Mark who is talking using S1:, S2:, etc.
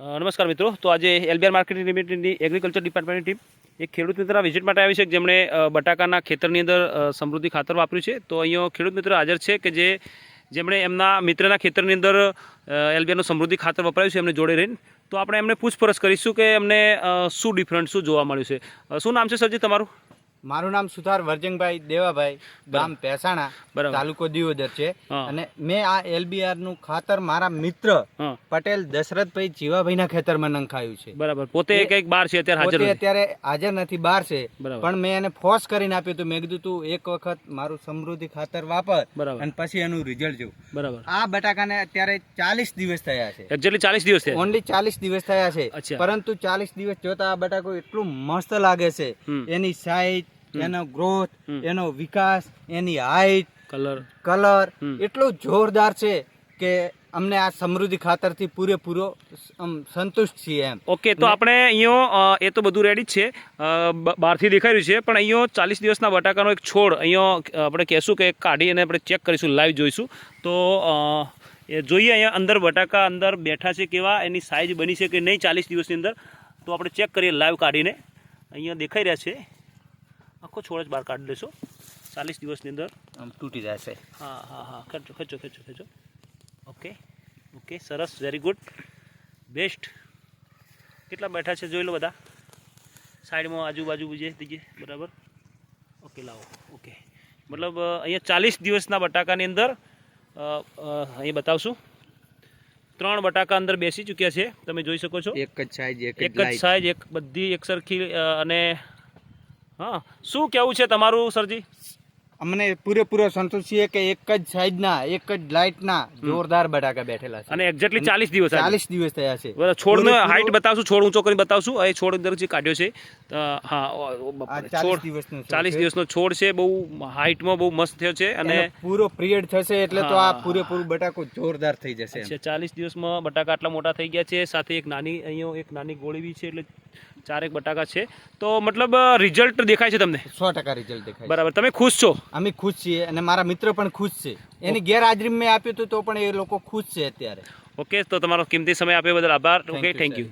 S1: નમસ્કાર મિત્રો. તો આજે એલબીઆર માર્કેટિંગ લિમિટેડની એગ્રીકલ્ચર ડિપાર્ટમેન્ટની ટીમ એક ખેડૂત મિત્રના વિઝિટ માટે આવી છે જેમણે બટાકાના ખેતરની અંદર સમૃદ્ધિ ખાતર વાપર્યું છે. તો અહીંયા ખેડૂત મિત્ર હાજર છે, કે જે, જેમણે એમના મિત્રના ખેતરની અંદર એલબીઆરનું સમૃદ્ધિ ખાતર વપરાયું છે, એમને જોડે રહીને. તો આપણે એમને પૂછપરછ કરીશું કે એમને શું ડિફરન્ટ શું જોવા મળ્યું છે. શું નામ છે સરજી તમારું?
S2: મારું નામ સુથાર વર્જંગભાઈ દેવાભાઈ ગામ પેસાણા તાલુકો દિયોદર છે. અને મેં આ એલબીઆરનું ખાતર મારા મિત્ર પટેલ દશરથભાઈ જીવાભાઈના ખેતરમાં નંખાયું છે.
S1: બરાબર. પોતે કંઈક બાર છે અત્યારે હાજર
S2: અત્યારે હાજર નથી બાર છે. પણ મેં એને ફોર્સ કરીને આપ્યું હતું. મેં કીધું તું એક વખત મારું સમૃદ્ધિ ખાતર વાપર
S1: બરાબર.
S2: અને પછી એનું રિઝલ્ટ જોઉં.
S1: બરાબર.
S2: આ બટાકાને અત્યારે ચાલીસ દિવસ થયા છે.
S1: એક્ઝેક્ટલી ચાલીસ દિવસ થયા
S2: ઓનલી ચાલીસ દિવસ થયા છે. પરંતુ ચાલીસ દિવસ જોતા આ બટાકો એટલું મસ્ત લાગે છે. એની સાઈઝ એનો ગ્રોથ એનો વિકાસ એની હાઈટ
S1: કલર
S2: કલર એટલો જોરદાર છે કે અમને આ સમૃદ્ધિ ખાતરથી પૂરેપૂરો સંતુષ્ટ છીએ એમ.
S1: ઓકે તો આપણે અહીંયા એ તો બધું રેડી જ છે. બહારથી દેખાઈ રહ્યું છે પણ અહીંયા ચાલીસ દિવસના બટાકાનો એક છોડ અહીંયા આપણે કહેશું કે કાઢી અને આપણે ચેક કરીશું લાઈવ જોઈશું. તો એ જોઈએ અહીંયા અંદર બટાકા અંદર બેઠા છે કેવા એની સાઇઝ બની છે કે નહીં ચાલીસ દિવસની અંદર. તો આપણે ચેક કરીએ લાઈવ કાઢીને. અહીંયા દેખાઈ રહ્યા છે. આખો છોડ જ બહાર કાઢી લેશો. ચાલીસ દિવસની અંદર.
S2: આમ તૂટી જશે.
S1: હા હા હા. ખેંચો ખેંચો ખેંચો ખેંચો. ઓકે ઓકે સરસ વેરી ગુડ બેસ્ટ કેટલા બેઠા છે જોઈ લો બધા? સાઈડમાં આજુબાજુ બીજે દીજે બરાબર? ઓકે લાવો. ઓકે મતલબ અહીંયા ચાલીસ દિવસના બટાકાની અંદર અહીં બતાવશું. ત્રણ બટાકા અંદર બેસી ચૂક્યા છે. તમે જોઈ શકો છો.
S2: એક જ સાઈઝ એક
S1: એક જ સાઈઝ એક બધી એક સરખી અને હા શું કેવું છે તમારું સરજી?
S2: અમને પૂરેપૂરો સંતોષ છે કે એક જ સાઈડના એક જ લાઇટના જોરદાર બટાકા બેઠેલા છે.
S1: અને એક્ઝેક્ટલી ચાલીસ દિવસ
S2: ચાલીસ દિવસ થયા છે.
S1: બરાબર છોડનો હાઈટ બતાવશું છોડ ઊંચો કરીને બતાવશું. એ છોડ અંદર જે કાઢ્યો છે હા છોડ ચાલીસ. દિવસનો છોડ છે. બહુ હાઈટમાં બહુ મસ્ત થયો છે અને
S2: પૂરો પિરિયડ થશે એટલે તો આ. પૂરેપૂરું બટાકો જોરદાર થઈ જશે
S1: ચાલીસ દિવસમાં બટાકા આટલા મોટા થઈ ગયા છે સાથે એક નાની અહીંયા એક નાની ગોળી બી છે એટલે ચારેક બટાકા છે. તો મતલબ રિઝલ્ટ દેખાય છે તમને?
S2: સો ટકા રિઝલ્ટ દેખાય
S1: બરાબર તમે ખુશ છો?
S2: અમે ખુશ છીએ અને મારા મિત્ર પણ ખુશ છે. એની ગેરહાજરી મેં આપ્યું હતું તો પણ એ લોકો ખુશ છે અત્યારે.
S1: ઓકે તો તમારો કિંમતી સમય આપ્યો બદલ આભાર. Okay thank you